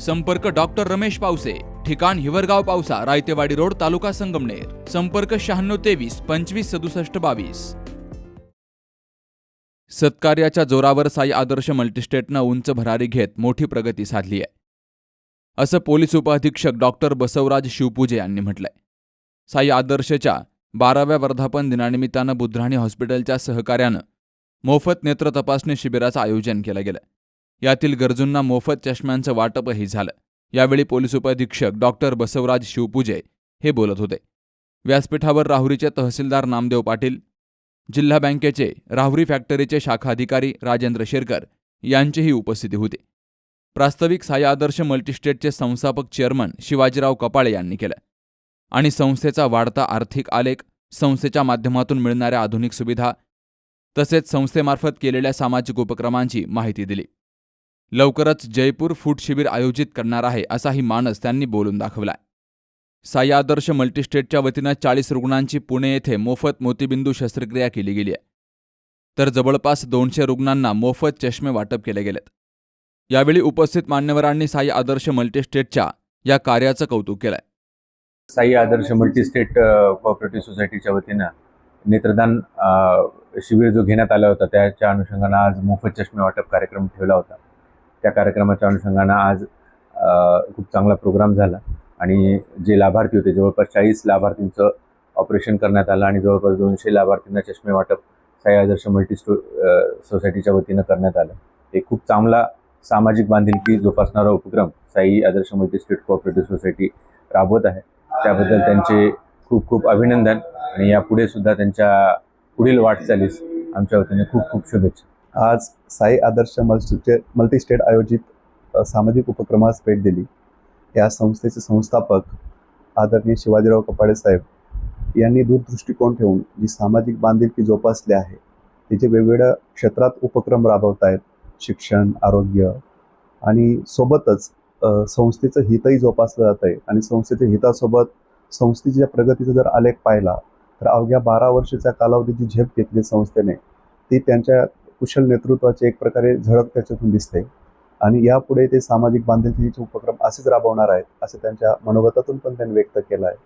संपर्क डॉक्टर रमेश पावसे ठिकाण हिवरगाव पावसा रायतेवाडी रोड तालुका संगमनेर. संपर्क शहाण्णव तेवीस पंचवीस सदुसष्ट बावीस. सत्कार्याच्या जोरावर साई आदर्श मल्टीस्टेटनं उंच भरारी घेत मोठी प्रगती साधली आहे. असं पोलीस उपअधीक्षक डॉक्टर बसवराज शिवपूजे यांनी म्हटलंय. साई आदर्शच्या बाराव्या वर्धापन दिनानिमित्तानं बुधराणी हॉस्पिटलच्या सहकार्यानं मोफत नेत्र तपासणी शिबिराचं आयोजन केलं गेलं यातील गरजूंना मोफत चष्म्यांचं वाटपही झालं. यावेळी पोलीस उपअधीक्षक डॉक्टर बसवराज शिवपूजे हे बोलत होते. व्यासपीठावर राहुरीचे तहसीलदार नामदेव पाटील जिल्हा बँकेचे राहुरी फॅक्टरीचे शाखा अधिकारी राजेंद्र शेरकर यांचीही उपस्थिती होती. प्रास्ताविक साय आदर्श मल्टीस्टेटचे संस्थापक चेअरमन शिवाजीराव कपाळे यांनी केलं. आणि संस्थेचा वाढता आर्थिक आलेख संस्थेच्या माध्यमातून मिळणाऱ्या आधुनिक सुविधा तसेच संस्थेमार्फत केलेल्या सामाजिक उपक्रमांची माहिती दिली. लवकरच जयपूर फूड शिबिर आयोजित करणार आहे असाही मानस त्यांनी बोलून दाखवलाय. साई आदर्श मल्टीस्टेटच्या वतीनं चाळीस रुग्णांची पुणे येथे मोफत मोतीबिंदू शस्त्रक्रिया केली गेली आहे. तर जवळपास दोनशे रुग्णांना मोफत चष्मे वाटप केले गेलेत. यावेळी उपस्थित मान्यवरांनी साई आदर्श मल्टीस्टेटच्या या कार्याचं कौतुक केलंय. साई आदर्श मल्टीस्टेट अ, कोऑपरेटिव्ह सोसायटीच्या वतीनं नेत्रदान शिबिर जो घेण्यात आला होता त्याच्या अनुषंगानं आज मोफत चष्मे वाटप कार्यक्रम ठेवला होता. त्या कार्यक्रमाच्या अनुषंगानं आज खूप चांगला प्रोग्राम झाला. आणि जे लाभार्थी होते जवळपास चाळीस लाभार्थींचं ऑपरेशन करण्यात आलं आणि जवळपास दोनशे लाभार्थींना चष्मे वाटप साई आदर्श मल्टीस्टो अ, सोसायटीच्या वतीनं करण्यात आलं. हे खूप चांगला सामाजिक बांधिलकी जोपासणारा उपक्रम Sai Adarsh multi state cooperative society राबवत आहे. त्याबद्दल त्यांचे खूप खूप अभिनंदन. आणि यापुढे सुद्धा त्यांच्या पुढील वाटचालीस आमच्या वतीने खूप खूप शुभेच्छा. आज साई आदर्श मल्टी मल्टीस्टेट आयोजित सामाजिक उपक्रमास भेट दिली. या संस्थेचे संस्थापक आदरणीय शिवाजीराव कपाडे साहेब यांनी दूरदृष्टिकोन ठेवून जी सामाजिक बांधिलकी जोपासली आहे तिचे वेगवेगळ्या क्षेत्रात उपक्रम राबवत आहेत शिक्षण आरोग्य आणि सोबतच संस्थेचं हितही जोपासलं जात आहे आणि संस्थेच्या हितासोबत संस्थेच्या प्रगतीचा जर आलेख पाहिला तर अवघ्या बारा वर्षाच्या कालावधीची झेप घेतली संस्थेने ती त्यांच्या कुशल नेतृत्वाचे एक प्रकारे झळक त्याच्यातून दिसते आणि यापुढे ते सामाजिक बांधिलकीचे उपक्रम असेच राबवणार आहेत असं त्यांच्या मनोगतातून पण त्यांनी व्यक्त केलं आहे.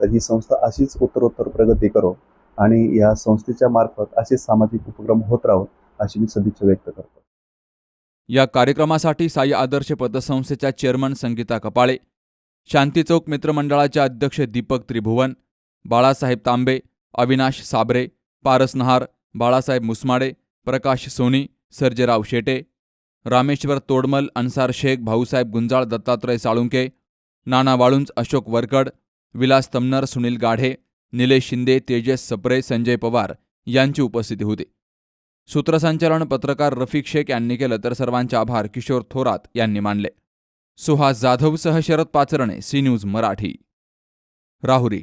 तर ही संस्था अशीच उत्तरोत्तर प्रगती करो आणि या संस्थेच्या मार्फत असेच सामाजिक उपक्रम होत राहून अशी मी सदिच्छा व्यक्त करतो. या कार्यक्रमासाठी साई आदर्श पतसंस्थेच्या चेअरमन संगीता कपाळे शांती चौक मित्रमंडळाचे अध्यक्ष दीपक त्रिभुवन बाळासाहेब तांबे अविनाश साबरे पारस नहार बाळासाहेब मुसमाडे प्रकाश सोनी सर्जेराव शेटे रामेश्वर तोडमल अन्सार शेख भाऊसाहेब गुंजाळ दत्तात्रय साळुंके नाना वाळुंज अशोक वरकड विलास तमनर सुनील गाढे निलेश शिंदे तेजस सप्रे संजय पवार यांची उपस्थिती होती. सूत्रसंचालन पत्रकार रफिक शेख यांनी केलं तर सर्वांचे आभार किशोर थोरात यांनी मानले. सुहास जाधवसह शरद पाचरणे सी न्यूज मराठी. राहुरी.